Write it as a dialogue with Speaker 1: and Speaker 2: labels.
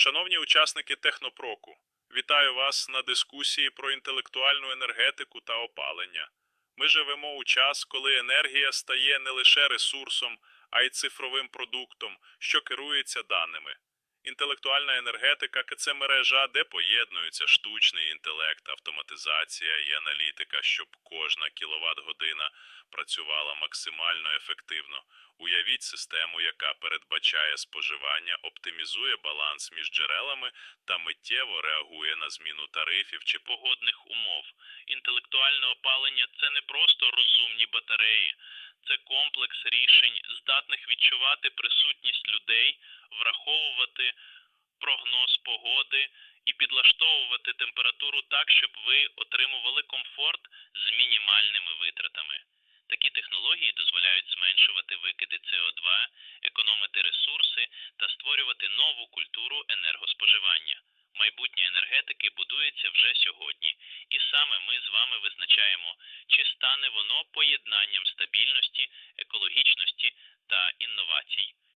Speaker 1: Шановні учасники Технопроку, вітаю вас на дискусії про інтелектуальну енергетику та опалення. Ми живемо у час, коли енергія стає не лише ресурсом, а й цифровим продуктом, що керується даними. Інтелектуальна енергетика – це мережа, де поєднуються штучний інтелект, автоматизація і аналітика, щоб кожна кіловат-година працювала максимально ефективно. Уявіть систему, яка передбачає споживання, оптимізує баланс між джерелами та миттєво реагує на зміну тарифів чи погодних умов. Інтелектуальне опалення це не просто розумні батареї, це комплекс рішень, здатних відчувати присутність людей, враховувати прогноз погоди і підлаштовувати температуру так, щоб ви отримували комфорт з мінімальними витратами. Такі технології дозволяють зменшувати викиди СО2, економити ресурси та створювати нову культуру енергоспоживання. Майбутнє енергетики будується вже сьогодні, і саме ми з вами визначаємо, чи стане воно поєднанням стабільності